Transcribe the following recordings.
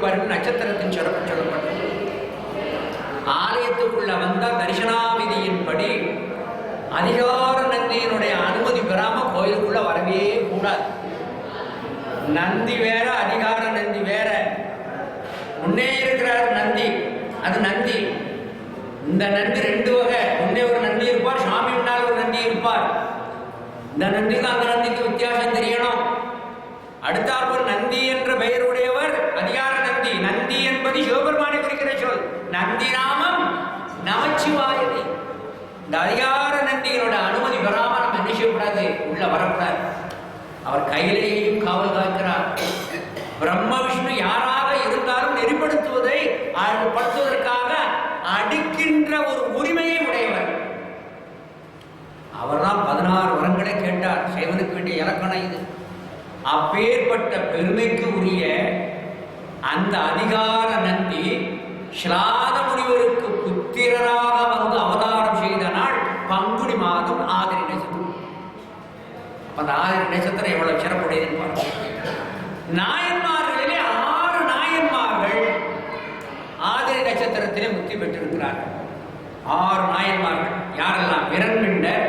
இருப்பார்கள் நட்சத்திரத்தின் சிறப்பு சொல்லப்பட்டது ஆலயத்துக்குள்ள வந்த தரிசனாவிதியின்படி அதிகார நந்தியினுடைய அனுமதி பெறாம கோயிலுக்குள்ள வரவே கூடாது. நந்தி வேற அதிகார நந்தி வேற. முன்னே இருக்கிறார் நந்தி. அது நந்தி. இந்த நந்தி ரெண்டு வகை. முன்னே ஒரு நந்தி இருப்பார் சாமி முன்னால் ஒரு நந்தி இருப்பார். இந்த நந்திக்கு அந்த நந்திக்கு வித்தியாசம் தெரியணும். அடுத்தாற்போல் நந்தி என்ற பெயருடையவர் அதிகார நந்தி. நந்தி என்பது சிவபெருமானை குறிக்கிற சொல். நந்தி நாமம் நமச்சிவாயதி இந்த அதிகார நந்தியினோட அனுமதி பெறாம நம்ம என்ன செய்யக்கூடாது? உள்ள வரக்கூடாது. அவர் கையிலேயும் காவல் காக்கிறார். பிரம்ம விஷ்ணு யாராக இருந்தாலும் நெறிப்படுத்துவதை படுத்துவதற்காக அடிக்கின்ற ஒரு உரிமையை உடையவர். அவர்தான் பதினாறு வரங்களை கேட்டார். சைவனுக்கு வேண்டிய இலக்கணம் இது. அப்பேற்பட்ட பெருமைக்கு உரிய அந்த அதிகார நந்தி ஸ்ராத முனிவருக்கு புத்திரராக வந்து அவதாரம் செய்த நாள் பங்குனி மாதம் ஆதிரி நட்சத்திரம். அந்த ஆதிரி நட்சத்திரம் எவ்வளவு சிறப்புடையதுன்னு பாருங்க. நாயன்மார்களிலே ஆறு நாயன்மார்கள் ஆதிரி நட்சத்திரத்திலே முக்தி பெற்றிருக்கிறார்கள். ஆறு நாயன்மார்கள். யாரெல்லாம்? விரண்மிண்டர்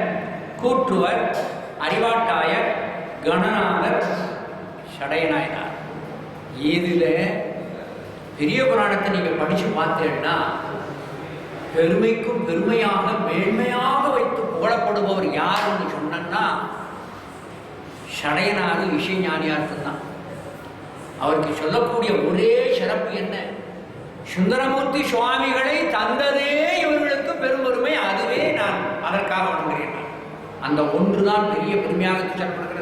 கூற்றுவர் அறிவாட்டாயர் கணநாதர் சடையநாயனார் இதில் பெரிய புராணத்தை நீங்கள் படித்து பார்த்தீங்கன்னா பெருமைக்கும் பெருமையாக மேன்மையாக வைத்து புகழப்படுபவர் யாருன்னு சொன்னா சடையனாரு இசைஞானியாருக்கு தான் அவருக்கு சொல்லக்கூடிய ஒரே சிறப்பு என்ன? சுந்தரமூர்த்தி சுவாமிகளை தந்ததே இவர்களுக்கு பெரும்பெருமை அதுவே நான் அதற்காக வணங்குகிறேன். அந்த ஒன்றுதான் பெரிய பெருமையாக சொல்லப்படுகிறது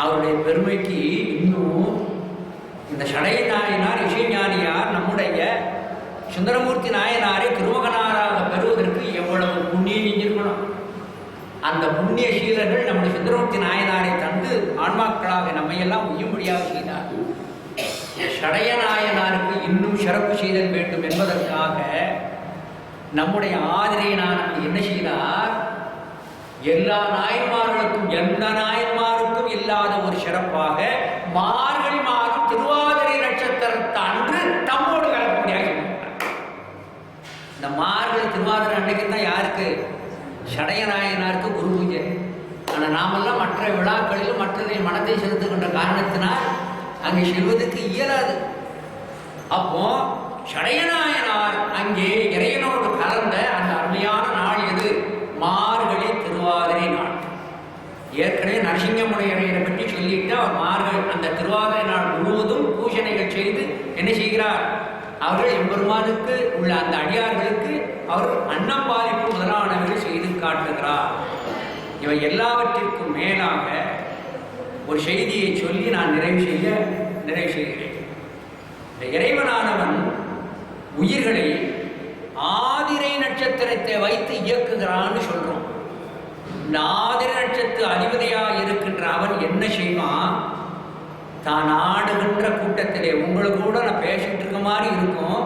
அவருடைய பெருமைக்கு இன்னும் இந்த சடை நாயனார் இசைஞானியார் நம்முடைய சுந்தரமூர்த்தி நாயனாரை திருமகனாராக பெறுவதற்கு எவ்வளவு புண்ணியம் செஞ்சிருக்கணும். அந்த புண்ணிய சீலர்கள் நம்முடைய சுந்தரமூர்த்தி நாயனாரை தந்து ஆன்மாக்களாக நம்மையெல்லாம் உய்யும்படியாக செய்தார். சடைய நாயனாருக்கு இன்னும் சிறப்பு செய்தல் வேண்டும் என்பதற்காக நம்முடைய ஆதிரையனானவர் என்ன செய்தார்? எல்லா நாயன்மார்களுக்கும் எந்த நாயன்மாருக்கும் இல்லாத ஒரு சிறப்பாக மார்கழி மாதம் திருவாதிரை நட்சத்திரத்தை அன்று தம்மோடு கலக்கக்கூடியாக இந்த மார்கழி திருவாதிரை அன்னைக்கு தான் யாருக்கு? சடையநாயனாருக்கு குரு பூஜை. ஆனால் நாமெல்லாம் மற்ற விழாக்களிலும் மற்ற மனத்தை செலுத்துகின்ற காரணத்தினால் அங்கே செல்வதற்கு இயலாது. அப்போ சடையநாயனார் அங்கே இறைவனோடு கலந்த அந்த அருமையான நாள் எது? மா ஏற்கனவே நரசிங்கமுடையரையரை பற்றி சொல்லிட்டு அவர் மார்கழி அந்த திருவாதிரை நாள் முழுவதும் பூஜனைகள் செய்து என்ன செய்கிறார்? அவர்கள் எம்பெருமானுக்கு உள்ள அந்த அடியார்களுக்கு அவர் அன்னம்பாலிப்பு முதலானவர்கள் செய்து காட்டுகிறார். இவை எல்லாவற்றிற்கும் மேலாக ஒரு செய்தியை சொல்லி நான் நிறைவு செய்ய நிறைவு செய்கிறேன். இந்த இறைவனானவன் உயிர்களை ஆதிரை நட்சத்திரத்தை வைத்து இயக்குகிறான்னு சொல்றோம். இந்த ஆதிரை அதிபதியாக இருக்கின்ற அவன் என்ன செய்வான் தான் ஆடுகின்ற கூட்டத்திலே உங்களுக்கு கூட நான் பேசிகிட்டு இருக்க மாதிரி இருக்கும்.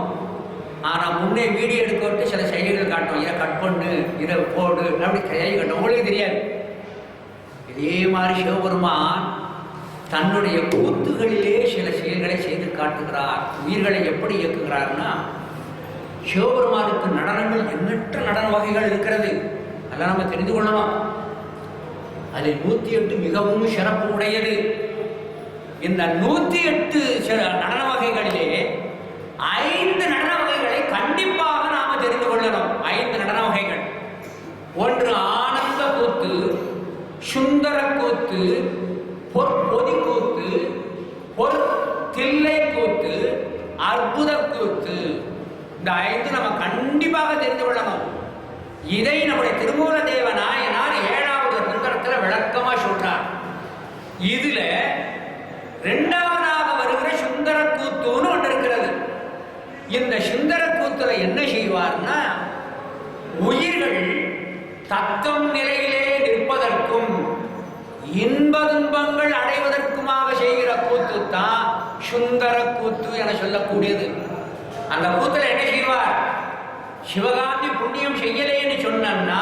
ஆனால் முன்னே வீடியோ எடுக்க விட்டு சில செயல்கள் காட்டும். இதை கட் பண்ணு இதை போடு அப்படி செயல் கட்டும். உங்களுக்கு தெரியாது. இதே மாதிரி சிவபெருமான் தன்னுடைய கூத்துகளிலே சில செயல்களை செய்து காட்டுகிறார். உயிர்களை எப்படி இயக்குகிறார்னா சிவபெருமானுக்கு நடனங்கள் எண்ணற்ற நடன வகைகள் இருக்கிறது. அதெல்லாம் நம்ம தெரிந்து கொள்ளலாம். அதில் நூத்தி எட்டு மிகவும் சிறப்பு உடையது இந்த நூத்தி எட்டு நடன வகைகளிலே ஐந்து நடன வகைகளை கண்டிப்பாக நாம தெரிந்து கொள்ளணும். ஐந்து நடன வகைகள் ஒன்று ஆனந்த கூத்து சுந்தர கூத்து பொற்பொதி கூத்து பொற் தில்லை கூத்து அற்புத கூத்து இந்த ஐந்து நம்ம கண்டிப்பாக தெரிந்து கொள்ளணும். இதை நம்முடைய திருமூல தேவனாயனார் சுந்தரத்துல விளக்கமா சொல்றார் இதுல இரண்டாவதாக வருகிற சுந்தர கூத்துன்னு ஒன்று இருக்கிறது. இந்த சுந்தர கூத்துல என்ன செய்வார்னா உயிர்கள் தத்தம் நிலையிலே நிற்பதற்கும் இன்ப துன்பங்கள் அடைவதற்குமாக செய்கிற கூத்து தான் சுந்தர கூத்து என சொல்லக்கூடியது. அந்த கூத்துல என்ன செய்வார்? சிவகாந்தி புண்ணியம் செய்யலேன்னு சொன்னா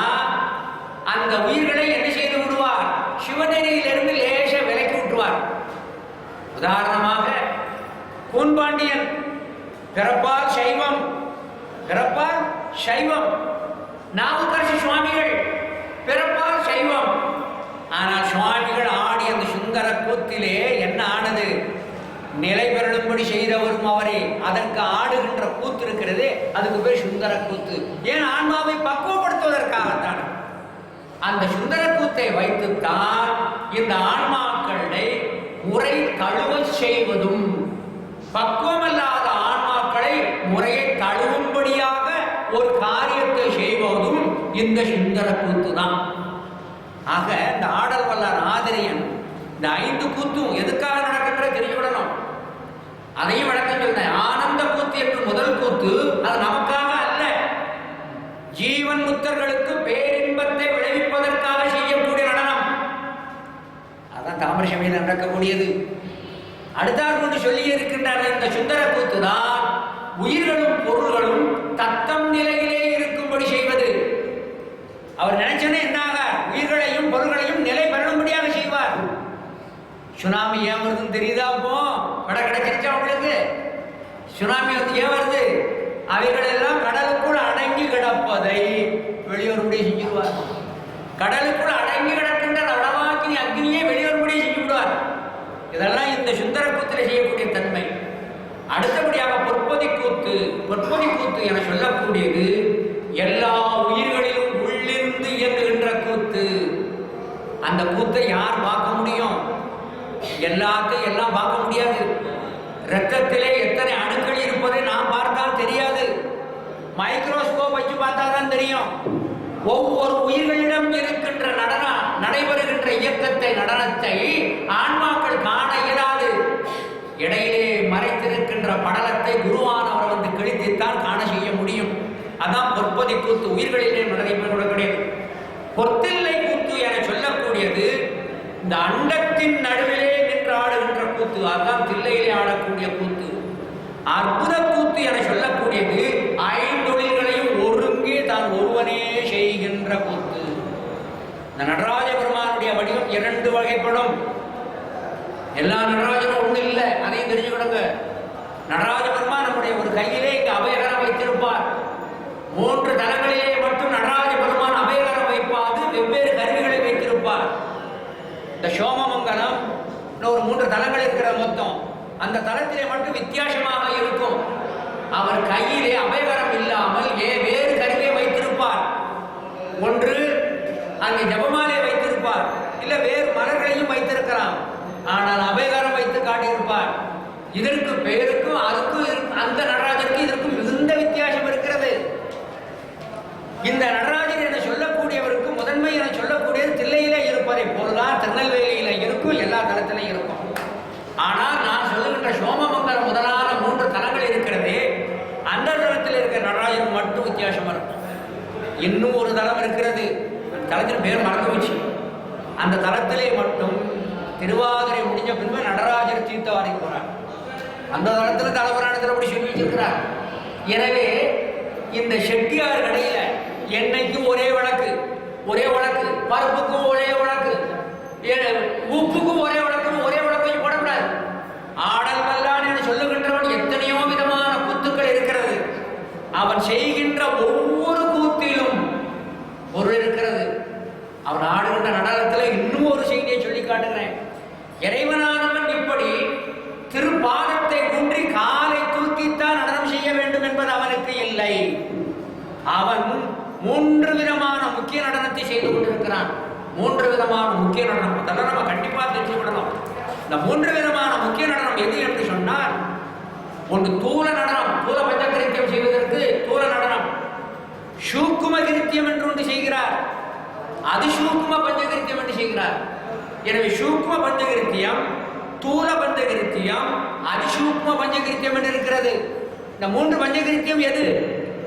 அந்த உயிர்களை என்ன செய்து விடுவார்? சிவநெறியிலிருந்து லேச விலக்கி விட்டுவார் உதாரணமாக கூன்பாண்டியன் பிறப்பால் சைவம் பிறப்பால் சைவம் நாவுக்கரசு சுவாமிகள் பிறப்பால் சைவம். ஆனால் சுவாமிகள் ஆடி அந்த சுந்தர கூத்திலே என்ன ஆனது? நிலை பெறலும்படி செய்தவரும் அவரே. அதற்கு ஆடுகின்ற கூத்து இருக்கிறது அதுக்கு பேர் சுந்தர கூத்து. ஏன் ஆன்மாவை பக்குவப்படுத்துவதற்காகத்தான்? அந்த சுந்தர கூத்தை வைத்துத்தான் இந்த ஆன்மாக்களை முறை தழுவ செய்வதும். பக்குவமல்லாத ஆன்மாக்களை முறையை தழுவும்படியாக ஒரு காரியத்தை செய்வதும் இந்த சுந்தர கூத்து தான் ஆக இந்த ஆடல் வல்லார் ஆதிரியன் இந்த ஐந்து கூத்தும் எதுக்காக நடக்கின்ற தெரிஞ்சுவிடணும். அதையும் விளக்கம் சொன்னேன் ஆனந்த கூத்து என்று முதல் கூத்து அது நமக்காக ஜீவன் முத்தர்களுக்கு பேரின்பத்தை விளைவிப்பதற்காக செய்யக்கூடிய நடனம். அதான் தாமிரசபையில் நடக்கக்கூடியது. அடுத்தார் கொண்டு சொல்லி இருக்கின்றார் இந்த சுந்தர கூத்து தான் உயிர்களும் பொருள்களும் தத்தம் நிலையிலே இருக்கும்படி செய்வது. அவர் நினைச்சனே என்னாக உயிர்களையும் பொருள்களையும் நிலை பெறணும்படியாக செய்வார். சுனாமி ஏன் வருதுன்னு தெரியுதா அப்போ? வட கிடைச்சிருச்சா உங்களுக்கு? சுனாமி வந்து ஏன் வருது அவைகள் எல்லாம் கடலுக்குள் கிடப்பதை வெளியோருடைய செஞ்சுடுவார் கடலுக்குள் அடங்கி கிடக்கின்ற வடவாக்கினி அக்னியே வெளியோருடைய செஞ்சுவிடுவார் இதெல்லாம் இந்த சுந்தர கூத்துல செய்யக்கூடிய தன்மை. அடுத்தபடியாக பொற்பதி கூத்து பொற்பதி கூத்து என சொல்லக்கூடியது எல்லா உயிர்களிலும் உள்ளிருந்து இயங்குகின்ற கூத்து. அந்த கூத்தை யார் பார்க்க முடியும்? எல்லாத்தையும் எல்லாம் பார்க்க முடியாது. ரத்தத்திலே எத்தனை அணுக்கள் இருப்பதை நாம் பார்த்தால் தெரியாது. மைக்ரோஸ்கோப் வச்சு பார்த்தா தான் தெரியும். ஒவ்வொரு உயிர்களிடம் இருக்கின்ற நடன நடைபெறுகின்ற இயக்கத்தை நடனத்தை ஆன்மாக்கள் காண இயலாது. இடையிலே மறைத்திருக்கின்ற படலத்தை குருவானவர் வந்து கிழித்துத்தான் காண செய்ய முடியும். அதான் பொற்பதி கூத்து உயிர்களிலே நடைபெறக்கூடிய பொத்தில்லை கூத்து என சொல்லக்கூடியது இந்த அண்டத்தின் நடுவிலே நின்று ஆடுகின்ற கூத்து அதுதான் தில்லையிலே ஆடக்கூடிய கூத்து. அற்புத கூத்து என சொல்லக்கூடியது செய்கின்ற கூத்து இந்த நடராஜ பெருமானுடைய வடிவம் இரண்டு வகைப்படும். எல்லா நடராஜனும் ஒண்ணு இல்லை அதையும் தெரிஞ்சுக்கணுங்க நடராஜ பெருமான் நம்முடைய ஒரு கையிலே இங்கு அபயகரம் வைத்திருப்பார். மூன்று தலங்களிலே மட்டும் நடராஜ பெருமான் அபயகரம் வைப்பாது வெவ்வேறு கருவிகளை வைத்திருப்பார். இந்த சோமமங்கலம் இன்னும் ஒரு மூன்று தலங்கள் இருக்கிற மொத்தம் அந்த தலத்திலே மட்டும் வித்தியாசமாக இருக்கும். அவர் கையிலே அபயகரம் இல்லாமல் ஏ வேறு கருவியை வைத்து ஒன்று அங்கே ஜபமாலை வைத்திருப்பார். இல்ல வேறு மலர்களையும் வைத்திருக்கலாம். ஆனால் அபயகாரம் வைத்து காட்டியிருப்பார். இதற்கு பேருக்கும் அதுக்கும் அந்த நடராஜருக்கு இதற்கும் மிகுந்த வித்தியாசம் இருக்கிறது இந்த நடராஜர் என சொல்லக்கூடியவருக்கு முதன்மை என சொல்லக்கூடியது தில்லையிலே இருப்பதை போலதான் திருநெல்வேலியில இருக்கும் எல்லா தலத்திலையும் இருக்கும் ஆனால் நான் சொல்லுகின்ற சோமமங்கலம் முதலான மூன்று தலங்கள் இருக்கிறது அந்த தலத்தில் இருக்கிற நடராஜர் மட்டும் வித்தியாசமா இருக்கும் இன்னும் ஒரு தலம் இருக்கிறது அந்த தலத்தின் பேர் மறந்து போச்சு. அந்த தலத்திலே மட்டும் திருவாதிரை முடிஞ்ச பின்பு நடராஜர் தீர்த்தவாரி போறார். அந்த தளத்தில் தலபுராணத்தில் அப்படி சொல்லி வச்சிருக்கிறார். எனவே இந்த செட்டியார் கடையில் எண்ணெய்க்கும் ஒரே வழக்கு ஒரே வழக்கு பருப்புக்கும் ஒரே வழக்கு ஏ- உப்புக்கும் ஒரே வழக்கு ஒரே வழக்கு போடக்கூடாது. ஆடல் வல்லான் என்று சொல்லுகின்றவன் எத்தனையோ விதமான குத்துக்கள் இருக்கிறது. அவன் செய்கின்ற ஒவ்வொரு கூத்திலும் பொருள் இருக்கிறது அவன் ஆடுகின்ற நடனத்தில் இன்னும் ஒரு செய்தியை சொல்லி காட்டுகிறேன் இறைவனானவன் இப்படி திருப்பாதத்தை குன்றி காலை தூக்கித்தான் நடனம் செய்ய வேண்டும் என்பது அவனுக்கு இல்லை அவன் மூன்று விதமான முக்கிய நடனத்தை செய்து கொண்டிருக்கிறான் மூன்று விதமான முக்கிய நடனம் அதெல்லாம் நம்ம கண்டிப்பாக தெரிஞ்சுக்கணும் இந்த மூன்று விதமான முக்கிய நடனம் எது என்று சொன்னால் ஒன்று தூல நடனம் தூல பஞ்சகிருத்தியம் செய்வதற்கு தூல நடனம். சூக்கும கிருத்தியம் என்று ஒன்று செய்கிறார். அதிசூக்கும பஞ்சகிருத்தியம் என்று செய்கிறார். எனவே சூக்கும பஞ்சகிருத்தியம் தூல பஞ்சகிருத்தியம் அதிசூக்ம பஞ்சகிருத்தியம் என்று இருக்கிறது. இந்த மூன்று பஞ்சகிருத்தியம் எது?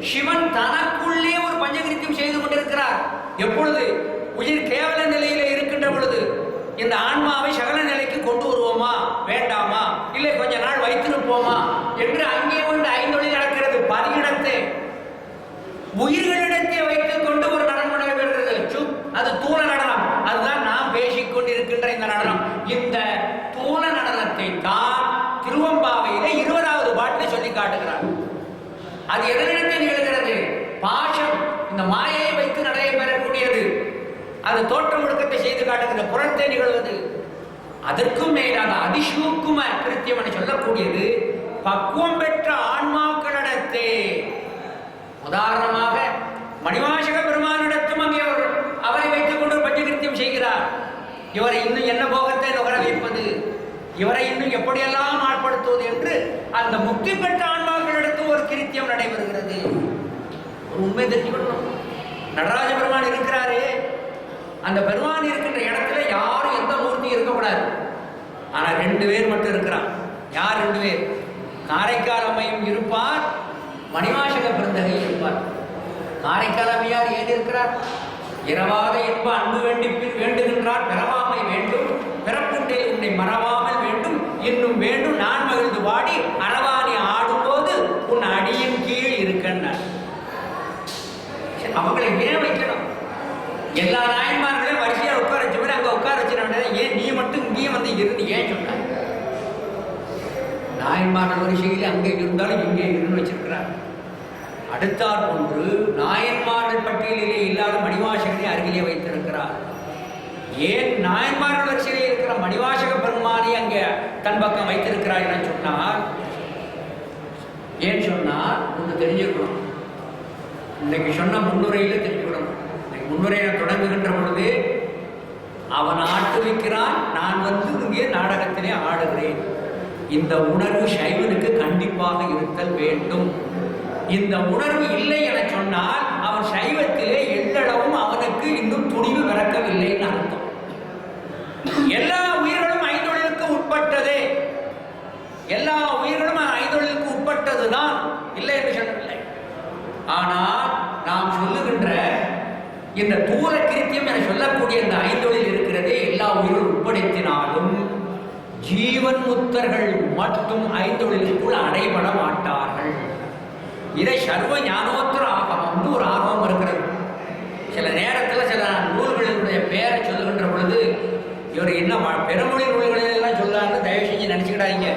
சிவன் தனக்குள்ளே ஒரு பஞ்சகிருத்தியம் செய்து கொண்டிருக்கிறார். எப்பொழுது? உயிர் கேவல நிலையில இருக்கின்ற பொழுது இந்த ஆன்மாவை சகல நிலைக்கு கொண்டு வருவோமா? வேண்டாமா? இல்லை கொஞ்ச நாள் வைத்திருப்போமா? என்று அங்கே ஒன்று ஐந்தொழி நடக்கிறது பதியிடத்தை. உயிர்களிடத்தை வைத்துக் கொண்டு ஒரு நடனம் நடைபெறுகிறது. அது தூண நடனம். அதுதான் நாம் பேசிக் கொண்டிருக்கின்ற இந்த நடனம். இந்த தூண நடனத்தை தான் திருவம்பாவையில இருபதாவது பாட்டில் சொல்லி காட்டுகிறார். அது எதனிடத்தில் நிகழ்கிறது பாஷ அது தோற்றம் முழுக்கத்தை செய்து காட்டுகிற புறத்தை நிகழ்வது. அதற்கும் மேலாக அதிசூக்கும கிருத்தியம் என சொல்லக்கூடியது பக்குவம் பெற்ற ஆன்மாக்களிடத்தே உதாரணமாக மணிவாசக பெருமானிடத்தும் அங்கே அவர் அவரை வைத்துக் கொண்டு பஞ்சகிருத்தியம் செய்கிறார். இவரை இன்னும் என்ன போகத்தை நுகர வைப்பது? இவரை இன்னும் எப்படியெல்லாம் ஆட்படுத்துவது என்று அந்த முக்தி பெற்ற ஆன்மாக்களிடத்தும் ஒரு கிருத்தியம் நடைபெறுகிறது. ஒரு உண்மை தெரிஞ்சுக்கணும். நடராஜ பெருமான் இருக்கிறாரே. அந்த பெருமான் இருக்கின்ற இடத்துல யாரும் எந்த மூர்த்தி இருக்கக்கூடாது. ஆனால் ரெண்டு பேர் மட்டும் இருக்கிறான். யார் ரெண்டு பேர்? காரைக்கால் அம்மையும் இருப்பார் மணிவாசக பிறந்தகை இருப்பார். காரைக்கால் அம்மையார் ஏன் இருக்கிறார்? இரவாத இன்ப அன்பு வேண்டி பின் வேண்டுகின்றார் பிறவாமை வேண்டும் பிறப்புண்டே உன்னை மறவாமல் வேண்டும் இன்னும் வேண்டும் நான் மகிழ்ந்து பாடி அறவாணி ஆடும்போது உன் அடியின் கீழ் இருக்கின்றார் அவங்களை ஏன் வைக்கணும்? எல்லா நாயன்மார்களையும் வரிசையா உட்கார வச்ச மாதிரி அங்க உட்கார வச்சிட ஏன் நீ வந்து இருந்து ஏன் சொன்னாங்க நாயன்மார்கள் வரிசையில் அங்கே இருந்தாலும் இங்கே இருந்து வச்சிருக்கிறார். அடுத்தார் ஒன்று நாயன்மார்கள் பட்டியலிலே இல்லாத மணிவாசகனை அருகிலே வைத்திருக்கிறார். ஏன் நாயன்மார்கள் வரிசையிலே இருக்கிற மணிவாசக பெருமானை அங்கே தன் பக்கம் வைத்திருக்கிறார் என சொன்னார் ஏன் சொன்னார் ஒன்று தெரிஞ்சுக்கணும். இன்னைக்கு சொன்ன முன்னுரையில தெரிஞ்சுக்கணும். இன்னைக்கு முன்னுரையை தொடங்குகின்ற பொழுது அவன் ஆட்டுவிக்கிறான் நான் வந்து இங்கே நாடகத்திலே ஆடுகிறேன். இந்த உணர்வு சைவனுக்கு கண்டிப்பாக இருத்தல் வேண்டும். இந்த உணர்வு இல்லை என சொன்னால் அவன் சைவத்திலே எல்லளவும் அவனுக்கு இன்னும் துணிவு பிறக்கவில்லைன்னு அர்த்தம். எல்லா உயிர்களும் ஐந்தொழிலுக்கு உட்பட்டதே. எல்லா உயிர்களும் ஐந்தொழிலுக்கு உட்பட்டதுதான். இல்லை என்று சொல்லவில்லை. ஆனால் நாம் சொல்லுகின்ற இந்த தூல கிருத்தியம் என சொல்லக்கூடிய இந்த ஐந்தொழில் இருக்கிறதே எல்லா உயிரும் உட்படுத்தினாலும் ஜீவன் முத்தர்கள் மட்டும் ஐந்தொழிலுக்குள் அடைபட மாட்டார்கள். இதை சர்வ ஞானோ ஆகமம்னு ஒரு ஆகமம் இருக்கிறது சில நேரத்தில் சில நூல்களினுடைய பெயரை சொல்லுகின்ற பொழுது இவர் என்ன ம- பிறமொழி நூல்களில் எல்லாம் சொல்லாருன்னு தயவு செஞ்சு நினச்சிக்கிடாதீங்க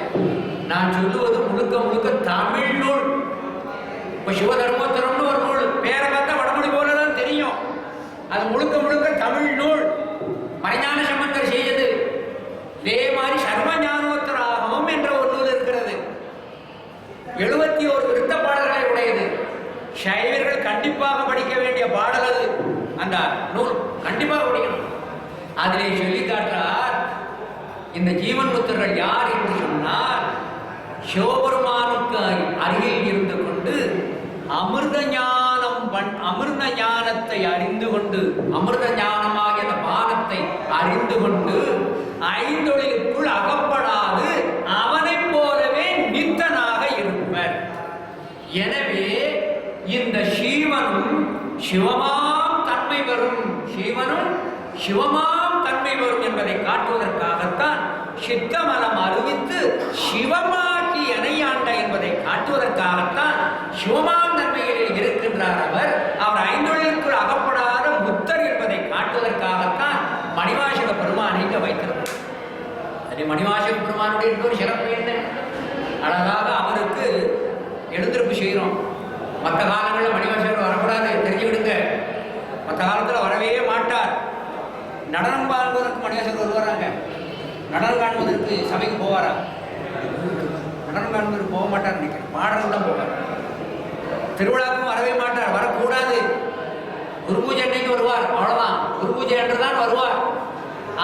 நான் சொல்லுவது முழுக்க முழுக்க தமிழ் நூல் இப்போ சிவதர்மோத்தரம்னு ஒரு நூல் பேரை பார்த்தா வடமொழி போல தான் தெரியும் அது முழுக்க முழுக்க தமிழ் நூல் மறைஞான சம்பந்தர் செய்தது இதே மாதிரி சர்வ ஞானோத்தர ஆகமம் என்ற ஒரு நூல் இருக்கிறது. எழுபத்தி ஒரு விருத்த பாடல்களை உடையது சைவர்கள் கண்டிப்பாக படிக்க வேண்டிய பாடல் அது அந்த நூல். கண்டிப்பாக படிக்கணும். அதிலே சொல்லி காட்டுறார் இந்த ஜீவன் புத்தர்கள் யார் என்று சொன்னால் சிவபெருமானுக்கு அருகில் இருந்து கொண்டு அமிர்த ஞானம் பண் அமிர்த ஞானத்தை அறிந்து கொண்டு அமிர்த ஞானமாக பாகத்தை அறிந்து கொண்டு ஐந்தொழிலுக்குள் அகப்படாது அவனைப் போலவே நித்தனாக இருப்பர். எனவே இந்த சீவனும் சிவமாம் தன்மை வரும் சீவனும் சிவமாம் தன்மை வரும் என்பதை காட்டுவதற்காகத்தான் சித்தமலம் அறிவித்து சிவமாக்கி ஆக்கி எனையாண்ட என்பதை காட்டுவதற்காகத்தான் சிவமாம் நன்மையிலே இருக்கின்றார் அவர். அவர் ஐந்தொழிலுக்குள் அகப்படாத முத்தர் காட்டுவதற்காகத்தான் மணிவாசக பெருமானை இங்க வைத்திருந்தார். அது மணிவாசக பெருமானுடைய இன்னொரு சிறப்பு என்ன? அழகாக அவருக்கு எழுந்திருப்பு செய்கிறோம். மற்ற காலங்களில் மணிவாசகர் வரக்கூடாது தெரிஞ்சுக்கிடுங்க. மற்ற காலத்தில் வரவே மாட்டார். நடனம் காண்பதற்கு மணிவாசகர் வருவாராங்க நடனம் காண்பதற்கு சபைக்கு போவாரா? நடனம் காண்பதற்கு போக மாட்டார் நினைக்கிறேன். பாடல் தான் போவார். திருவிழாவுக்கும் வரவே மாட்டார். வரக்கூடாது. குரு பூஜை அன்னைக்கு வருவார். அவ்வளவுதான். குரு பூஜை அன்று தான் வருவார்.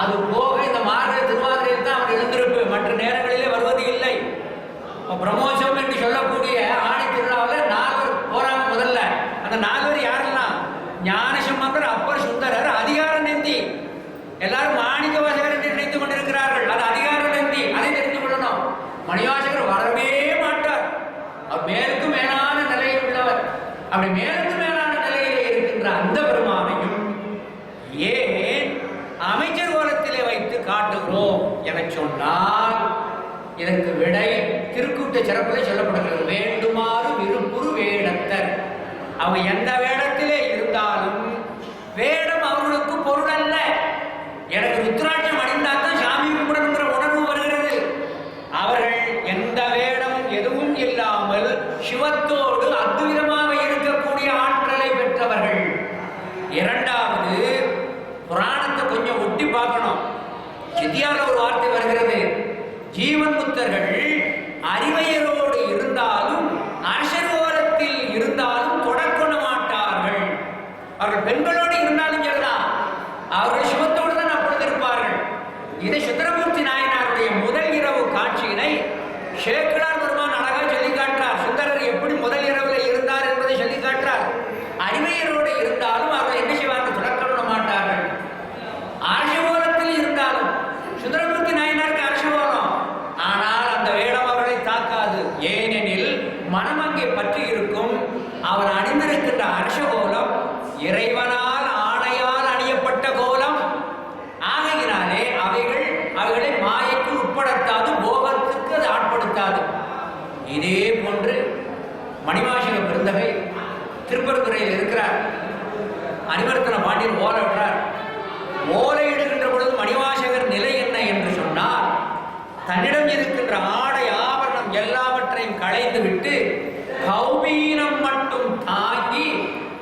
அது போக இந்த மார்கழி திருவாதிரையில் தான் அவர் எழுந்திருப்பு. மற்ற நேரங்களிலே வருவது இல்லை. பிரமோஷம் என்று சொல்லக்கூடிய ஆணை திருவிழாவில் நால்வர் போறாங்க முதல்ல. அந்த நால்வர் யாரெல்லாம் ஞானசம்பந்தர் அப்பர் சுந்தரர் அதிகார நெந்தி எல்லாரும் மாணிக்க வாசகர் என்று நினைத்துக் கொண்டிருக்கிறார்கள் அது அதிகார நந்தி அதை தெரிந்து கொள்ளணும் மணிவாசகர் வரவே மாட்டார் அவர் மேலுக்கு மேலான நிலையில் உள்ளவர் அப்படி மேலுக்கு மேலான நிலையிலே இருக்கின்ற அந்த பெருமானையும் ஏன் அமைச்சர் கோலத்திலே வைத்து காட்டுகிறோம் என சொன்னால் இதற்கு விடை திருக்கூட்ட சிறப்பிலே சொல்லப்படுகிறது வேண்டுமாறு விருப்புரு வேடத்தர். அவங்க எந்த வேடத்திலே இருந்தாலும் வேடம் அவர்களுக்கு பொருள் அல்ல எனக்கு ருத்ராட்சம் அடைந்தால் தான் சாமி கும்பிடணுங்கிற உணர்வு வருகிறது. அவர்கள் எந்த வேடம் எதுவும் இல்லாமல் சிவத்தோடு அத்விதமாக இருக்கக்கூடிய ஆற்றலை பெற்றவர்கள். இரண்டாவது புராணத்தை கொஞ்சம் ஒட்டி பார்க்கணும். சித்தியால ஒரு வார்த்தை வருகிறது. ஜீவன் புத்தர்கள் அறிவையரோடு இருந்தாலும் அரசரோரத்தில் இருந்தாலும் தொடக்கொள்ள மாட்டார்கள். அவர்கள் பெண்களோடு இருந்தாலும் சரிதான் அவர்கள் சிவத்தோடு தான் அப்பொழுது இருப்பார்கள் இதை சுந்தரமூர்த்தி நாயனாருடைய முதல் இரவு காட்சியினை சேக்கிழார் பெருமான் அழகா சொல்லி காட்டுறார் சுந்தரர் எப்படி முதல் இரவில் இருந்தார் என்பதை சொல்லி காட்டுறார் அறிவையரோடு இருந்தாலும் அவர்கள் என்ன செய்வார்கள் தொடக்கம் மாட்டார்கள் அரசவோலத்தில் இருந்தாலும் சுந்தரமூர்த்தி நாயனாருக்கு அரசவோலம் ஆனால் அந்த வேடம் அவர்களை தாக்காது ஏனெனில் மனம் அங்கே பற்றி இருக்கும். அவர் அணிந்திருக்கின்ற அரசகோலம் இறைவனால் ஆணையால் அணியப்பட்ட கோலம். ஆகையினாலே அவைகள் அவைகளை மாயைக்கு உட்படுத்தாது போகத்துக்கு அது ஆட்படுத்தாது. இதே போன்று மணிமாசிக பெருந்தகை திருப்பரத்துறையில் இருக்கிறார். அனிவர்த்தன பாண்டியன் ஓலை விடுறார். ஓலை இடுகின்ற பொழுது மணிவாசகர் நிலை என்ன என்று சொன்னால் தன்னிடம் இருக்கின்ற ஆடை ஆபரணம் எல்லாவற்றையும் களைந்து விட்டு கௌபீரம் மட்டும் தாங்கி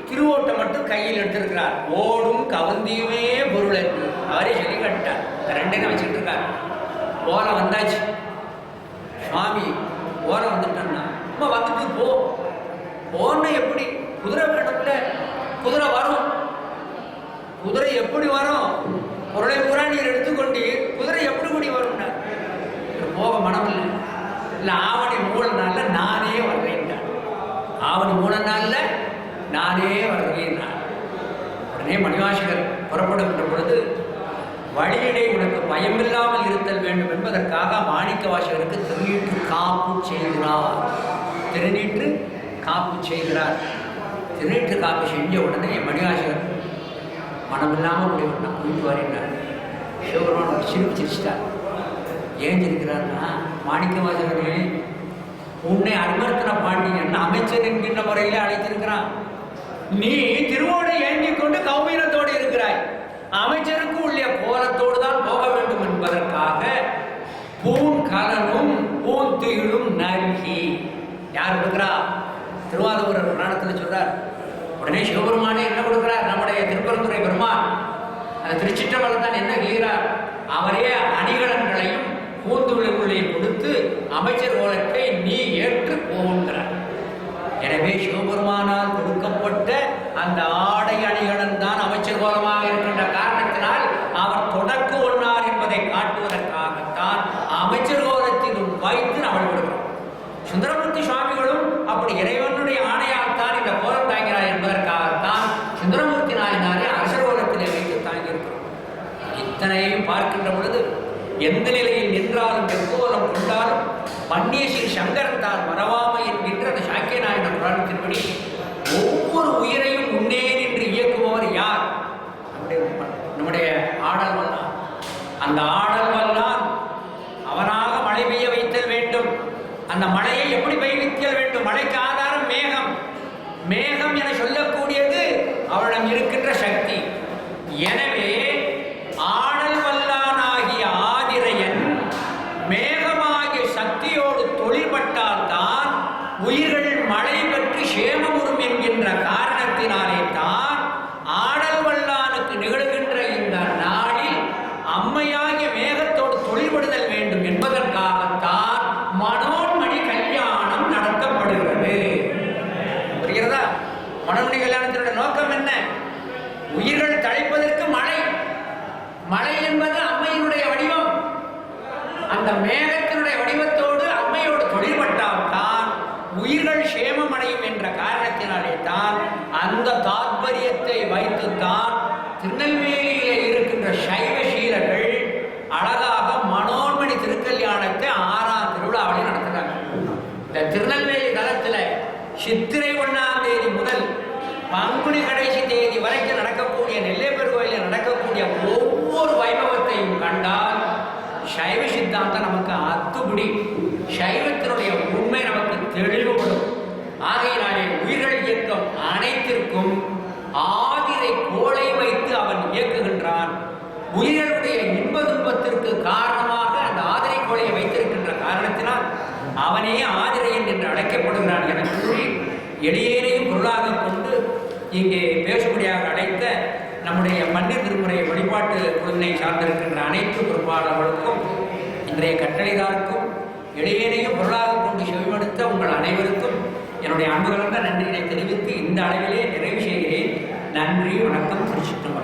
திருவோட்டம் மட்டும் கையில் எடுத்திருக்கிறார். ஓடும் கவந்தியுமே பொருள் என்று அவரே சொல்லி கட்டார் ரெண்டையும் வச்சுட்டு இருக்கார் ஓலை வந்தாச்சு. சுவாமி ஓலை வந்துட்டேன்னா அம்மா வந்துட்டு போ. போன எப்படி? குதிரை வேணும்ல குதிரை வரும். குதிரை எப்படி வரும்? பொருளை பூரா நீர் எடுத்துக்கொண்டு குதிரை எப்படி கூடி வரும்னா போக மனம் இல்லை இல்லை ஆவணி நானே வர்றேன் உடனே மணிவாசகர் புறப்படுகின்ற பொழுது வழியிலே உனக்கு பயமில்லாமல் இருத்தல் வேண்டும் என்பதற்காக மாணிக்க வாசகருக்கு திருநீற்று காப்பு செய்கிறார். திருநீற்று காப்பு செய்கிறார். திருநீற்று காப்பு செஞ்ச உடனே மணிவாசகர் மனமில்லாமல் முடிவு நான் போயிட்டு வரேன்னார் சிவபெருமான் ஒரு சிரிப்பு சிரிச்சிட்டார். ஏன் சிரிக்கிறார்னா மாணிக்க வாசகர்களே உன்னை அனுமர்த்தன பாண்டியன் அமைச்சர் என்கின்ற முறையில் அழைத்திருக்கிறான். நீ திருவோடை ஏந்திக் கொண்டு கௌமீனத்தோடு இருக்கிறாய். அமைச்சருக்கு உள்ளே கோலத்தோடு தான் போக வேண்டும் என்பதற்காக பூங்கலனும் பூந்துயிலும் நல்கி யார் கொடுக்கிறா? திருவாரூர் புராணத்தில் சொல்றார் உடனே சிவபெருமானே என்ன கொடுக்கிறார்? நம்முடைய திருப்பரந்துரை பெருமான். அந்த திருச்சிற்றம்பலம் தான் என்ன செய்கிறார்? அவரே அணிகலன்களையும் பூந்துளைகளையும் கொடுத்து அமைச்சர் கோலத்தை நீ ஏற்று போகின்றார் எனவே சிவபெருமானால் கொடுக்கப்பட்ட அந்த ஆடை அணிகளன் தான் அமைச்சர் கோலமாக இருக்கின்ற காரணத்தினால் அவர் தொடக்க ஒன்னார் என்பதை காட்டுவதற்காகத்தான் அமைச்சர் கோலத்திலும் வைத்து நம்மள் கொடுக்கிறோம் சுந்தரமூர்த்தி சுவாமிகளும் அப்படி இறைவனுடைய ஆணையால் தான் இந்த கோலம் தாங்கிறார் என்பதற்காகத்தான் சுந்தரமூர்த்தி நாயனாரை அரசர் கோலத்திலே வைத்து தாங்கியிருக்கிறோம். இத்தனையும் பார்க்கின்ற பொழுது எந்த நிலையில் நின்றாலும் எக்கோலம் கொண்டாலும் பன்னிய சங்கரன் தான் மறவாமை என்கின்ற அந்த சாக்கிய நாயனர் புராணத்தின்படி ஒவ்வொரு உயிரையும் முன்னே நின்று இயக்குபவர் யார்? நம்முடைய ஆடல் வல்லான் அந்த ஆடல் வல்லான் அவனாக மழை பெய்ய வைத்தல் வேண்டும். அந்த மழையை எப்படி பெய்விக்க வேண்டும்? மழைக்கு ஆதாரம் மேகம். மேகம் என சொல்லக்கூடியது அவனிடம் இருக்கின்ற சக்தி. எனவே ஆடல் வல்லானாகிய ஆதிரையன் மேகமாகிய சக்தியோடு தொழில்பட்டால்தான் உயிர்கள் மழை பெற்று சேமமுறும் என்கின்ற காரணத்தினாலே தான் ஆடல் வல்லானுக்கு நிகழ்கின்ற இந்த நாளில் அம்மையாகிய மேகத்தோடு தொழில்படுதல் வேண்டும் என்பதற்காகத்தான் மனோன்மணி கல்யாணம் நடத்தப்படுகிறது புரிகிறதா மனோன்மணி கல்யாணத்தினுடைய நோக்கம் என்ன உயிர்கள் தழைப்பதற்கு மழை மழை என்பது அம்மையினுடைய வடிவம் அந்த மேகத்தினுடைய வடிவத்தோடு அம்மையோடு தொழில்பட்டால்தான் உயிர்கள் சேமம் அடையும் என்ற காரணத்தினாலே தான் அந்த தாத்பரியத்தை வைத்துத்தான் திருநெல்வேலியிலே இருக்கின்ற சைவ சீலர்கள் அழகாக மனோன்மணி திருக்கல்யாணத்தை ஆறாம் திருவிழாவிலே நடத்துகிறாங்க. இந்த திருநெல்வேலி தளத்தில் சித்திரை ஒன்றாம் தேதி முதல் பங்குனி கடைசி தேதி வரைக்கும் நடக்கக்கூடிய நெல்லைப்பெரு கோயிலில் நடக்கக்கூடிய ஒவ்வொரு வைபவத்தையும் கண்டால் சைவ சித்தாந்தம் நமக்கு அத்துபடி சைவத்தினுடைய உண்மை நமக்கு தெளிவுபடும். ஆகையினாலே உயிர்கள் இயக்கம் அனைத்திற்கும் ஆதிரை கோளை வைத்து அவன் இயக்குகின்றான். உயிர்களுடைய இன்ப துன்பத்திற்கு காரணமாக அந்த ஆதிரை கோளையை வைத்திருக்கின்ற காரணத்தினால் அவனே ஆதிரையன் என்று அழைக்கப்படுகிறான் என கூறி எளியேனையும் பொருளாக கொண்டு இங்கே பேசுபடியாக அழைத்த நம்முடைய மன்னிர் திருமுறை வழிபாட்டு குழுவினை சார்ந்திருக்கின்ற அனைத்து பொறுப்பாளர்களுக்கும் இன்றைய கட்டளைதாருக்கும் இடையேனையும் பொருளாக கொண்டு செவிமடுத்த உங்கள் அனைவருக்கும் என்னுடைய அன்பு கலந்த தெரிவித்து இந்த அளவிலே நிறைவு செய்கிறேன். நன்றி வணக்கம் திருச்சிற்றம்பலம்.